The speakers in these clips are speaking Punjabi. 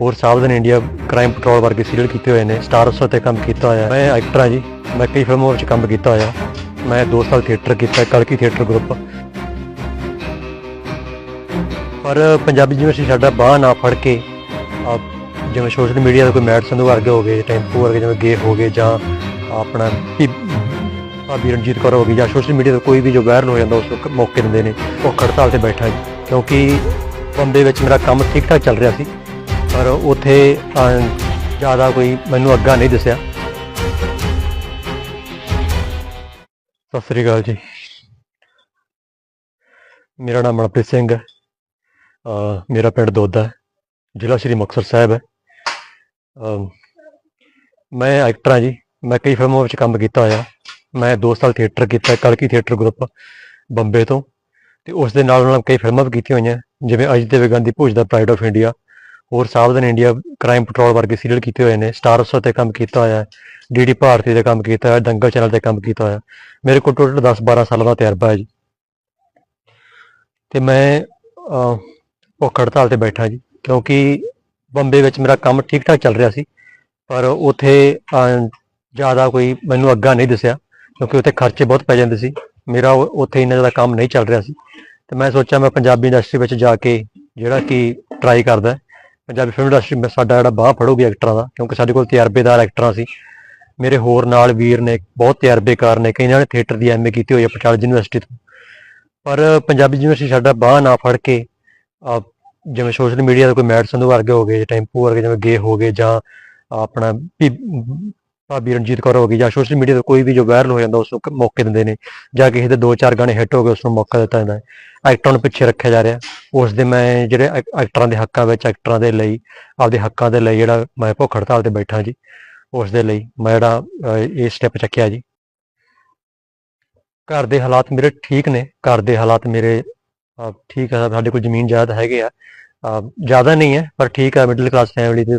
ਹੋਰ ਸਾਵਧਨ ਇੰਡੀਆ ਕ੍ਰਾਈਮ ਪੈਟਰੋਲ ਵਰਗੇ ਸੀਰੀਅਲ ਕੀਤੇ ਹੋਏ ਨੇ ਸਟਾਰ ਉਤਸਵ ਤੇ ਕੰਮ ਕੀਤਾ ਹੋਇਆ। ਮੈਂ ਐਕਟਰ ਹਾਂ ਜੀ, ਮੈਂ ਕਈ ਫਿਲਮਾਂ ਵਿੱਚ ਕੰਮ ਕੀਤਾ ਹੋਇਆ। ਮੈਂ 2 ਸਾਲ ਥੀਏਟਰ ਕੀਤਾ ਕਲਕੀ ਥੀਏਟਰ ਗਰੁੱਪ ਪਰ ਪੰਜਾਬੀ ਯੂਨੀਵਰਸਿਟੀ ਸਾਡਾ ਬਾਹ ਨਾ ਫੜ ਕੇ ਆ ਜਿਵੇਂ ਸੋਸ਼ਲ ਮੀਡੀਆ ਦਾ ਕੋਈ ਮੈਟ ਸੰਧੂ ਵਰਗੇ ਹੋ ਗਏ ਟੈਂਪੂ ਵਰਗੇ ਜਿਵੇਂ ਗੇ ਹੋ ਗਏ, ਜਾਂ ਆਪਣਾ ਭੀ- ਭਾਬੀ ਰਣਜੀਤ ਕੌਰ ਹੋ ਗਈ, ਜਾਂ ਸੋਸ਼ਲ ਮੀਡੀਆ ਤੇ ਕੋਈ ਵੀ ਜੋ ਵਾਇਰਲ ਹੋ ਜਾਂਦਾ, ਉਸ ਮੌਕੇ ਦਿੰਦੇ ਨੇ। ਉਹ ਖੜਤਾਲ ਤੇ ਬੈਠਾ ਜੀ। ਕਿਉਂਕਿ ਬੰਬੇ ਵਿੱਚ ਮੇਰਾ ਕੰਮ ਠੀਕ ਠਾਕ ਚੱਲ ਰਿਹਾ ਸੀ। ਪਰ ਉੱਥੇ ਜ਼ਿਆਦਾ ਕੋਈ ਮੈਨੂੰ ਅੱਗਾ ਨਹੀਂ ਦਿਸਿਆ। ਸਤਿ ਸ੍ਰੀ ਅਕਾਲ ਜੀ। ਮੇਰਾ ਨਾਮ ਮਨਪ੍ਰੀਤ ਸਿੰਘ ਹੈ। ਮੇਰਾ ਪਿੰਡ ਦੋਦਾ ਹੈ। ਜ਼ਿਲ੍ਹਾ ਸ਼੍ਰੀ ਮੁਕਤਸਰ ਸਾਹਿਬ ਹੈ। ਮੈਂ ਐਕਟਰ ਹਾਂ ਜੀ। ਮੈਂ ਕਈ ਫਿਲਮਾਂ ਵਿੱਚ ਕੰਮ ਕੀਤਾ ਹੋਇਆ। ਮੈਂ 2 ਸਾਲ ਥੀਏਟਰ ਕੀਤਾ, ਕਲਕੀ ਥੀਏਟਰ ਗਰੁੱਪ ਬੰਬੇ ਤੋਂ। ਤੇ ਉਸ ਦੇ ਨਾਲ ਨਾਲ ਕਈ ਫਿਲਮਾਂ ਵੀ ਕੀਤੀਆਂ ਹੋਈਆਂ, ਜਿਵੇਂ ਅਜ ਦੇ ਗਾਂਧੀ ਭੋਜ ਦਾ ਪ੍ਰਾਈਡ ਆਫ ਇੰਡੀਆ ਹੋਰ ਸਾਵਧਨ ਇੰਡੀਆ ਕ੍ਰਾਈਮ ਪੈਟਰੋਲ ਵਰਗੇ ਸੀਰੀਅਲ ਕੀਤੇ ਹੋਏ ਨੇ ਸਟਾਰ ਉਤਸਵ ਤੇ ਕੰਮ ਕੀਤਾ ਹੋਇਆ ਡੀਡੀ ਭਾਰਤੀ ਤੇ ਕੰਮ ਕੀਤਾ ਹੋਇਆ ਦੰਗਲ ਚੈਨਲ ਤੇ ਕੰਮ ਕੀਤਾ ਹੋਇਆ। ਮੇਰੇ ਕੋਲ ਟੋਟਲ 10 12 ਸਾਲਾਂ ਦਾ ਤਜਰਬਾ ਹੈ ਜੀ। ਤੇ ਮੈਂ ਅਹ, ਭੁੱਖ ਹੜਤਾਲ ਤੇ ਬੈਠਾ ਜੀ ਕਿਉਂਕਿ ਬੰਬੇ ਵਿੱਚ ਮੇਰਾ ਕੰਮ ਠੀਕ ਠਾਕ ਚੱਲ ਰਿਹਾ ਸੀ ਪਰ ਉਥੇ ਜ਼ਿਆਦਾ ਕੋਈ ਮੈਨੂੰ ਅੱਗਾ ਨਹੀਂ ਦਿਸਿਆ ਕਿਉਂਕਿ ਉੱਥੇ ਖਰਚੇ ਬਹੁਤ ਪੈ ਜਾਂਦੇ ਸੀ। ਮੇਰਾ ਉ- ਉੱਥੇ ਇੰਨਾ ਜ਼ਿਆਦਾ ਕੰਮ ਨਹੀਂ ਚੱਲ ਰਿਹਾ ਸੀ। ਤੇ ਮੈਂ ਸੋਚਿਆ ਮੈਂ ਪੰਜਾਬੀ ਇੰਡਸਟਰੀ ਵਿੱਚ ਜਾ ਕੇ ਜਿਹੜਾ ਕਿ ਟਰਾਈ ਕਰਦਾ ਪੰਜਾਬੀ ਫਿਲਮ ਇੰਡਸਟਰੀ ਵਿੱਚ ਸਾਡਾ ਜਿਹੜਾ ਬਾਹ ਫੜੂਗੀ ਐਕਟਰਾਂ ਦਾ, ਕਿਉਂਕਿ ਸਾਡੇ ਕੋਲ ਤਜਰਬੇਦਾਰ ਐਕਟਰਾਂ ਸੀ। ਮੇਰੇ ਹੋਰ ਨਾਲ ਵੀਰ ਨੇ, ਬਹੁਤ ਤਜਰਬੇਕਾਰ ਨੇ, ਕਈਆਂ ਨੇ ਥੀਏਟਰ ਦੀ ਐਮਏ ਕੀਤੀ ਹੋਈ ਹੈ, ਪਟਿਆਲਾ ਯੂਨੀਵਰਸਿਟੀ ਤੋਂ। ਪਰ ਪੰਜਾਬੀ ਯੂਨੀਵਰਸਿਟੀ ਸਾਡਾ ਬਾਹ ਨਾ ਫੜ ਕੇ ਜਿਵੇਂ ਸੋਸ਼ਲ ਮੀਡੀਆ ਦਾ ਕੋਈ ਮੈਟ ਸੰਧੂ ਵਰਗੇ ਹੋ ਗਏ ਟੈਂਪੂ ਵਰਗੇ ਜਿਵੇਂ ਗੇ ਹੋ ਗਏ, ਜਾਂ ਆਪਣਾ ਭੀ- ਭਾਬੀ ਰਣਜੀਤ ਕੌਰ ਹੋ ਗਈ, ਜਾਂ ਸੋਸ਼ਲ ਮੀਡੀਆ ਤੇ ਕੋਈ ਵੀ ਜੋ ਵਾਇਰਲ ਹੋ ਜਾਂਦਾ ਉਸ ਨੂੰ ਮੌਕੇ ਦਿੰਦੇ ਨੇ, ਜਾਂ ਕਿਸੇ ਦੇ ਦੋ ਚਾਰ ਗਾਣੇ ਹਿੱਟ ਹੋ ਗਏ ਉਸ ਨੂੰ ਮੌਕਾ ਦਿੱਤਾ ਜਾਂਦਾ ਹੈ। ਐਕਟਰਾਂ ਨੂੰ ਪਿੱਛੇ ਰੱਖਿਆ ਜਾ ਰਿਹਾ। ਉਸ ਦੇ ਮੈਂ ਜਿਹੜੇ ਐਕਟਰਾਂ ਦੇ ਹੱਕਾਂ ਵਿੱਚ, ਐਕਟਰਾਂ ਦੇ ਲਈ, ਆਪਦੇ ਹੱਕਾਂ ਦੇ ਲਈ ਜਿਹੜਾ ਮੈਂ ਭੁੱਖ ਹੜਤਾਲ ਤੇ ਬੈਠਾ ਜੀ, ਉਸ ਦੇ ਲਈ ਮੈਂ ਜਿਹੜਾ ਇਹ ਸਟੈਪ ਚੱਕਿਆ ਜੀ। ਘਰ ਦੇ ਹਾਲਾਤ ਮੇਰੇ ਠੀਕ ਨੇ, ਘਰ ਦੇ ਹਾਲਾਤ ਮੇਰੇ ਠੀਕ ਆ, ਸਾਡੇ ਕੋਲ ਜ਼ਮੀਨ ਜਾਇਦਾਦ ਹੈਗੇ ਆ। ਜ਼ਿਆਦਾ ਨਹੀਂ ਹੈ, ਪਰ ਠੀਕ ਆ ਮਿਡਲ ਕਲਾਸ ਫੈਮਿਲੀ ਦੇ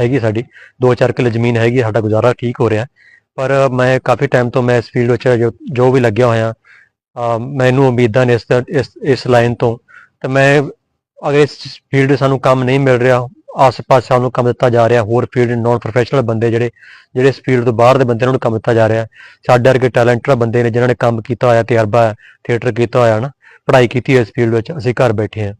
ਹੈਗੀ ਸਾਡੀ। 2-4 ਕਿੱਲੇ ਜ਼ਮੀਨ ਹੈਗੀ ਸਾਡਾ ਗੁਜ਼ਾਰਾ ਠੀਕ ਹੋ ਰਿਹਾ। ਪਰ ਮੈਂ ਕਾਫੀ ਟਾਈਮ ਤੋਂ ਮੈਂ ਇਸ ਫੀਲਡ ਵਿੱਚ ਜੋ ਜੋ ਵੀ ਲੱਗਿਆ ਹੋਇਆ ਮੈਨੂੰ ਉਮੀਦਾਂ ਨੇ ਇਸ ਦਾ- ਇਸ ਇਸ ਲਾਈਨ ਤੋਂ ਤੇ ਮੈਂ ਅਗਰ ਇਸ ਫੀਲਡ ਸਾਨੂੰ ਕੰਮ ਨਹੀਂ ਮਿਲ ਰਿਹਾ ਆਸ-ਪਾਸ ਸਾਨੂੰ ਕੰਮ ਦਿੱਤਾ ਜਾ ਰਿਹਾ ਹੋਰ ਫੀਲਡ ਨਾਨ ਪ੍ਰੋਫੈਸ਼ਨਲ ਬੰਦੇ ਜਿਹੜੇ ਜਿਹੜੇ ਇਸ ਫੀਲਡ ਤੋਂ ਬਾਹਰ ਦੇ ਬੰਦੇ ਨੂੰ ਕੰਮ ਦਿੱਤਾ ਜਾ ਰਿਹਾ ਸਾਡੇ ਵਰਗੇ ਟੈਲੈਂਟਡ ਬੰਦੇ ਨੇ ਜਿਨ੍ਹਾਂ ਨੇ ਕੰਮ ਕੀਤਾ ਹੋਇਆ ਤਜਰਬਾ ਥੀਏਟਰ ਕੀਤਾ ਹੋਇਆ ਨਾ ਪੜ੍ਹਾਈ ਕੀਤੀ ਹੈ ਇਸ ਫੀਲਡ ਵਿੱਚ ਅਸੀਂ ਘਰ ਬੈਠੇ ਹਾਂ।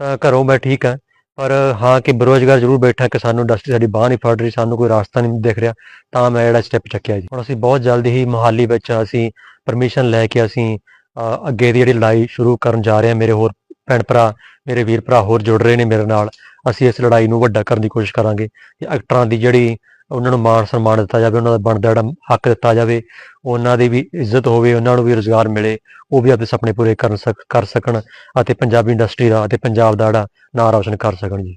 ਤਾਂ ਘਰੋਂ ਮੈਂ ਠੀਕ ਹਾਂ ਪਰ ਹਾਂ ਕਿ ਬੇਰੁਜ਼ਗਾਰ ਜ਼ਰੂਰ ਬੈਠਾ ਕਿ ਸਾਨੂੰ ਇੰਡਸਟਰੀ ਸਾਡੀ ਬਾਹ ਨਹੀਂ ਫੜ ਰਹੀ ਸਾਨੂੰ ਕੋਈ ਰਾਸਤਾ ਨਹੀਂ ਦਿਖ ਰਿਹਾ ਤਾਂ ਮੈਂ ਜਿਹੜਾ ਸਟੈਪ ਚੱਕਿਆ ਜੀ। ਹੁਣ ਅਸੀਂ ਬਹੁਤ ਜਲਦੀ ਹੀ ਮੋਹਾਲੀ ਵਿੱਚ ਅਸੀਂ ਪਰਮਿਸ਼ਨ ਲੈ ਕੇ ਅਸੀਂ ਅ, ਅੱਗੇ ਦੀ ਜਿਹੜੀ ਲੜਾਈ ਸ਼ੁਰੂ ਕਰਨ ਜਾ ਰਹੇ ਹਾਂ ਮੇਰੇ ਹੋਰ ਭੈਣ ਭਰਾ ਮੇਰੇ ਵੀਰ ਭਰਾ ਹੋਰ ਜੁੜ ਰਹੇ ਨੇ ਮੇਰੇ ਨਾਲ। ਅਸੀਂ ਇਸ ਲੜਾਈ ਨੂੰ ਵੱਡਾ ਕਰਨ ਦੀ ਕੋਸ਼ਿਸ਼ ਕਰਾਂਗੇ ਕਿ ਐਕਟਰਾਂ ਦੀ ਜਿਹੜੀ ਉਹਨਾਂ ਨੂੰ ਮਾਣ ਸਨਮਾਨ ਦਿੱਤਾ ਜਾਵੇ ਉਹਨਾਂ ਦਾ ਬਣਦਾ ਜਿਹੜਾ ਹੱਕ ਦਿੱਤਾ ਜਾਵੇ ਉਹਨਾਂ ਦੀ ਵੀ ਇੱਜ਼ਤ ਹੋਵੇ ਉਹਨਾਂ ਨੂੰ ਵੀ ਰੋਜ਼ਗਾਰ ਮਿਲੇ ਉਹ ਵੀ ਆਪਣੇ ਸੁਪਨੇ ਪੂਰੇ ਕਰਨ ਕਰ ਸਕਣ ਅਤੇ ਪੰਜਾਬੀ ਇੰਡਸਟਰੀ ਦਾ ਅਤੇ ਪੰਜਾਬ ਦਾ ਜਿਹੜਾ ਨਾਂ ਰੌਸ਼ਨ ਕਰ ਸਕਣ ਜੀ।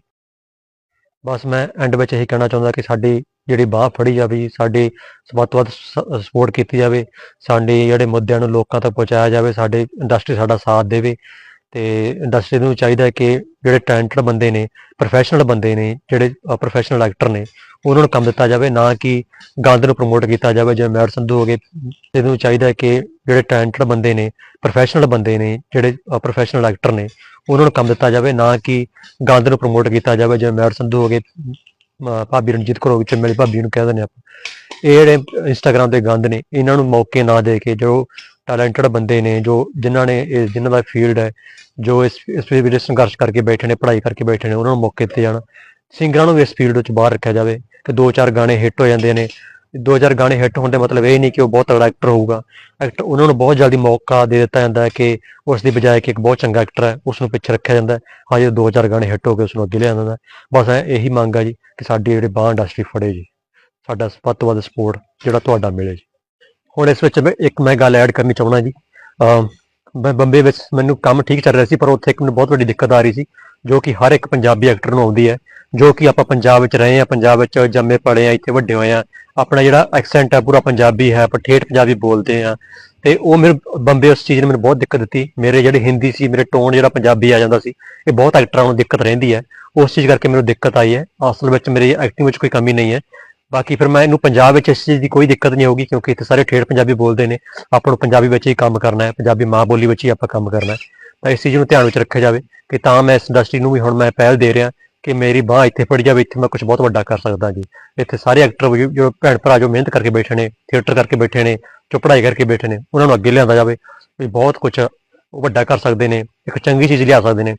ਬਸ ਮੈਂ ਐਂਡ ਵਿੱਚ ਇਹੀ ਕਹਿਣਾ ਚਾਹੁੰਦਾ ਕਿ ਸਾਡੀ ਜਿਹੜੀ ਬਾਹ ਫੜੀ ਜਾਵੇ ਜੀ, ਸਾਡੀ ਵੱਧ ਤੋਂ ਵੱਧ ਸਪੋਰਟ ਕੀਤੀ ਜਾਵੇ ਸਾਡੇ ਜਿਹੜੇ ਮੁੱਦਿਆਂ ਨੂੰ ਲੋਕਾਂ ਤੱਕ ਪਹੁੰਚਾਇਆ ਜਾਵੇ ਸਾਡੇ ਇੰਡਸਟਰੀ ਸਾਡਾ ਸਾਥ ਦੇਵੇ ਤੇ ਇੰਡਸਟਰੀ ਨੂੰ ਚਾਹੀਦਾ ਹੈ ਕਿ ਜਿਹੜੇ ਟੈਲੈਂਟਡ ਬੰਦੇ ਨੇ ਪ੍ਰੋਫੈਸ਼ਨਲ ਬੰਦੇ ਨੇ, ਜਿਹੜੇ ਪ੍ਰੋਫੈਸ਼ਨਲ ਐਕਟਰ ਨੇ, ਉਹਨਾਂ ਨੂੰ ਕੰਮ ਦਿੱਤਾ ਜਾਵੇ, ਨਾ ਕਿ ਗੰਦ ਨੂੰ ਪ੍ਰਮੋਟ ਕੀਤਾ ਜਾਵੇ, ਜਿਵੇਂ ਮੈਡ ਸੰਧੂ ਹੋ ਗਏ, ਇਹਨੂੰ ਚਾਹੀਦਾ ਹੈ ਕਿ ਜਿਹੜੇ ਟੈਲੈਂਟਡ ਬੰਦੇ ਨੇ ਪ੍ਰੋਫੈਸ਼ਨਲ ਬੰਦੇ ਨੇ, ਜਿਹੜੇ ਪ੍ਰੋਫੈਸ਼ਨਲ ਐਕਟਰ ਨੇ, ਉਹਨਾਂ ਨੂੰ ਕੰਮ ਦਿੱਤਾ ਜਾਵੇ, ਨਾ ਕਿ ਗੰਦ ਨੂੰ ਪ੍ਰਮੋਟ ਕੀਤਾ ਜਾਵੇ, ਜਿਵੇਂ ਮੈਡ ਸੰਧੂ ਹੋ ਗਏ ਭਾਬੀ ਰਣਜੀਤ ਕੌਰ ਹੋ ਗਈ ਚੰਮੇਲੀ ਭਾਬੀ ਨੂੰ ਕਹਿ ਦਿੰਦੇ ਆਪਾਂ। ਇਹ ਜਿਹੜੇ ਇੰਸਟਾਗ੍ਰam ਦੇ ਗੰਦ ਨੇ, ਇਹਨਾਂ ਨੂੰ ਮੌਕੇ ਨਾ ਦੇ ਕੇ ਜੋ ਟੈਲੈਂਟਡ ਬੰਦੇ ਨੇ, ਜੋ ਜਿਨ੍ਹਾਂ ਨੇ ਇਹ, ਜਿਨ੍ਹਾਂ ਦਾ ਫੀਲਡ ਹੈ, ਜੋ ਇਸ ਇਸ ਵਿੱਚ ਸੰਘਰਸ਼ ਕਰਕੇ ਬੈਠੇ ਨੇ, ਪੜ੍ਹਾਈ ਕਰਕੇ ਬੈਠੇ ਨੇ, ਉਹਨਾਂ ਨੂੰ ਮੌਕੇ ਦਿੱਤੇ ਜਾਣ। ਸਿੰਗਰਾਂ ਨੂੰ ਵੀ ਇਸ ਫੀਲਡ ਵਿੱਚ ਬਾਹਰ ਰੱਖਿਆ ਜਾਵੇ, ਕਿ ਦੋ ਚਾਰ ਗਾਣੇ ਹਿੱਟ ਹੋ ਜਾਂਦੇ ਨੇ। ਦੋ ਚਾਰ ਗਾਣੇ ਹਿੱਟ ਹੋਣ ਦਾ ਮਤਲਬ ਇਹ ਨਹੀਂ ਕਿ ਉਹ ਬਹੁਤ ਤਗੜਾ ਐਕਟਰ ਹੋਊਗਾ। ਐਕਟਰ ਉਹਨਾਂ ਨੂੰ ਬਹੁਤ ਜਲਦੀ ਮੌਕਾ ਦੇ ਦਿੱਤਾ ਜਾਂਦਾ ਹੈ ਕਿ ਉਸ ਦੀ ਬਜਾਏ ਕਿ ਇੱਕ ਬਹੁਤ ਚੰਗਾ ਐਕਟਰ ਹੈ, ਉਸ ਨੂੰ ਪਿੱਛੇ ਰੱਖਿਆ ਜਾਂਦਾ ਹੈ। ਹਾਂ ਜੇ ਦੋ ਚਾਰ ਗਾਣੇ ਹਿੱਟ ਹੋ ਗਏ, ਉਸ ਨੂੰ ਅੱਗੇ ਲਿਆ ਜਾਂਦਾ ਹੈ। ਬਸ ਇਹ- ਇਹੀ ਮੰਗ ਆ ਜੀ, ਕਿ ਸਾਡੀ ਜਿਹੜੀ ਬਾਂਹ ਇੰਡਸਟਰੀ ਫੜੇ ਜੀ। ਸਾਡਾ ਵੱਧ ਤੋਂ ਵੱਧ ਸਪੋਰਟ ਜਿਹੜਾ ਤੁਹਾਡਾ ਮਿਲੇ ਜੀ। ਹੁਣ ਇਸ ਵਿੱਚ ਮੈਂ ਇੱਕ ਮੈਂ ਗੱਲ ਐਡ ਕਰਨੀ ਚਾਹੁੰਦਾ ਜੀ। ਅਮ, ਮੈਂ ਬੰਬੇ ਵਿੱਚ ਮੈਨੂੰ ਕੰਮ ਠੀਕ ਚੱਲ ਰਿਹਾ ਸੀ, ਪਰ ਉੱਥੇ ਇੱਕ ਮੈਨੂੰ ਬਹੁਤ ਵੱਡੀ ਦਿੱਕਤ ਆ ਰਹੀ ਸੀ, ਜੋ ਕਿ ਹਰ ਇੱਕ ਪੰਜਾਬੀ ਐਕਟਰ ਨੂੰ ਆਉਂਦੀ ਹੈ, ਜੋ ਕਿ ਆਪਾਂ ਪੰਜਾਬ ਵਿੱਚ ਰਹੇ ਆ ਪੰਜਾਬ ਵਿੱਚ ਜੰਮੇ ਪਲੇ ਆ ਇੱਥੇ ਵੱਡੇ ਹੋਏ ਆ ਆਪਣਾ ਜਿਹੜਾ ਐਕਸੈਂਟ ਹੈ ਪੂਰਾ ਪੰਜਾਬੀ ਹੈ, ਆਪਾਂ ਠੇਠ ਪੰਜਾਬੀ ਬੋਲਦੇ ਆ ਤੇ ਉਹ ਮੇਰੇ ਬੰਬੇ ਉਸ ਚੀਜ਼ ਨੇ ਮੈਨੂੰ ਬਹੁਤ ਦਿੱਕਤ ਦਿੱਤੀ। ਮੇਰੇ ਜਿਹੜੇ ਹਿੰਦੀ ਸੀ, ਮੇਰੇ ਟੋਨ ਜਿਹੜਾ ਪੰਜਾਬੀ ਆ ਜਾਂਦਾ ਸੀ, ਇਹ ਬਹੁਤ ਐਕਟਰਾਂ ਨੂੰ ਦਿੱਕਤ ਰਹਿੰਦੀ ਹੈ। ਉਸ ਚੀਜ਼ ਕਰਕੇ ਮੈਨੂੰ ਦਿੱਕਤ ਆਈ ਹੈ। ਅਸਲ ਵਿੱਚ ਮੇਰੀ ਐਕਟਿੰਗ ਵਿੱਚ ਕੋਈ ਕਮੀ ਨਹੀਂ ਹੈ। ਬਾਕੀ ਫਿਰ ਮੈਂ ਇਹਨੂੰ ਪੰਜਾਬ ਵਿੱਚ ਇਸ ਚੀਜ਼ ਦੀ ਕੋਈ ਦਿੱਕਤ ਨਹੀਂ ਹੋਊਗੀ ਕਿਉਂਕਿ ਇੱਥੇ ਸਾਰੇ ਠੇਠ ਪੰਜਾਬੀ ਬੋਲਦੇ ਨੇ, ਆਪਾਂ ਨੂੰ ਪੰਜਾਬੀ ਵਿੱਚ ਹੀ ਕੰਮ ਕਰਨਾ ਹੈ, ਪੰਜਾਬੀ ਮਾਂ ਬੋਲੀ ਵਿੱਚ ਹੀ ਆਪਾਂ ਕੰਮ ਕਰਨਾ ਹੈ। ਤਾਂ ਇਸ ਚੀਜ਼ ਨੂੰ ਧਿਆਨ ਵਿੱਚ ਰੱਖਿਆ ਜਾਵੇ ਕਿ ਤਾਂ ਮੈਂ ਇਸ ਇੰਡਸਟਰੀ ਨੂੰ ਵੀ ਹੁਣ ਮੈਂ ਪਹਿਲ ਦੇ ਰਿਹਾ ਕਿ ਮੇਰੀ ਬਾਹ ਇੱਥੇ ਫੜੀ ਜਾਵੇ, ਇੱਥੇ ਮੈਂ ਕੁਝ ਬਹੁਤ ਵੱਡਾ ਕਰ ਸਕਦਾ ਜੀ। ਇੱਥੇ ਸਾਰੇ ਐਕਟਰ ਜੋ ਭੈਣ ਭਰਾ ਜੋ ਮਿਹਨਤ ਕਰਕੇ ਬੈਠੇ ਨੇ ਥੀਏਟਰ ਕਰਕੇ ਬੈਠੇ ਨੇ, ਜੋ ਪੜ੍ਹਾਈ ਕਰਕੇ ਬੈਠੇ ਨੇ, ਉਹਨਾਂ ਨੂੰ ਅੱਗੇ ਲਿਆਂਦਾ ਜਾਵੇ ਵੀ ਬਹੁਤ ਕੁਝ ਵੱਡਾ ਕਰ ਸਕਦੇ ਨੇ, ਇੱਕ ਚੰਗੀ ਚੀਜ਼ ਲਿਆ ਸਕਦੇ ਨੇ।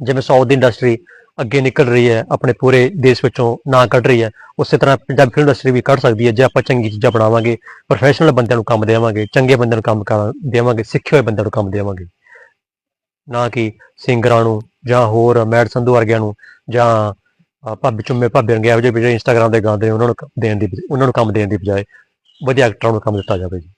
ਜਿਵੇਂ ਸਾਊਥ ਦੀ ਇੰਡਸਟਰੀ ਅੱਗੇ ਨਿਕਲ ਰਹੀ ਹੈ, ਆਪਣੇ ਪੂਰੇ ਦੇਸ਼ ਵਿੱਚੋਂ ਨਾਂ ਕੱਢ ਰਹੀ ਹੈ ਉਸੇ ਤਰ੍ਹਾਂ ਪੰਜਾਬੀ ਫਿਲਮ ਇੰਡਸਟਰੀ ਵੀ ਕੱਢ ਸਕਦੀ ਹੈ, ਜੇ ਆਪਾਂ ਚੰਗੀ ਚੀਜ਼ਾਂ ਬਣਾਵਾਂਗੇ ਪ੍ਰੋਫੈਸ਼ਨਲ ਬੰਦਿਆਂ ਨੂੰ ਕੰਮ ਦੇਵਾਂਗੇ, ਚੰਗੇ ਬੰਦਿਆਂ ਨੂੰ ਕੰਮ ਕਰ- ਦੇਵਾਂਗੇ, ਸਿੱਖੇ ਹੋਏ ਬੰਦਿਆਂ ਨੂੰ ਕੰਮ ਦੇਵਾਂਗੇ। ਨਾ ਕਿ ਸਿੰਗਰਾਂ ਨੂੰ ਜਾਂ ਹੋਰ ਮੈਡ ਸੰਧੂ ਵਰਗਿਆਂ ਨੂੰ ਜਾਂ ਭਾਬੀ ਚੁੰਮੇ ਭਾਬੀ ਰੰਗੇ ਇਹੋ ਜਿਹੇ ਜਿਹੜੇ ਇੰਸਟਾਗ੍ਰਾਮ ਦੇ ਗਾਉਂਦੇ ਨੇ ਉਹਨਾਂ ਨੂੰ ਦੇਣ ਦੀ ਬਜ- ਉਹਨਾਂ ਨੂੰ ਕੰਮ ਦੇਣ ਦੀ ਬਜਾਏ ਵਧੀਆ ਐਕਟਰਾਂ ਨੂੰ ਕੰਮ ਦਿੱਤਾ ਜਾਵੇ ਜੀ।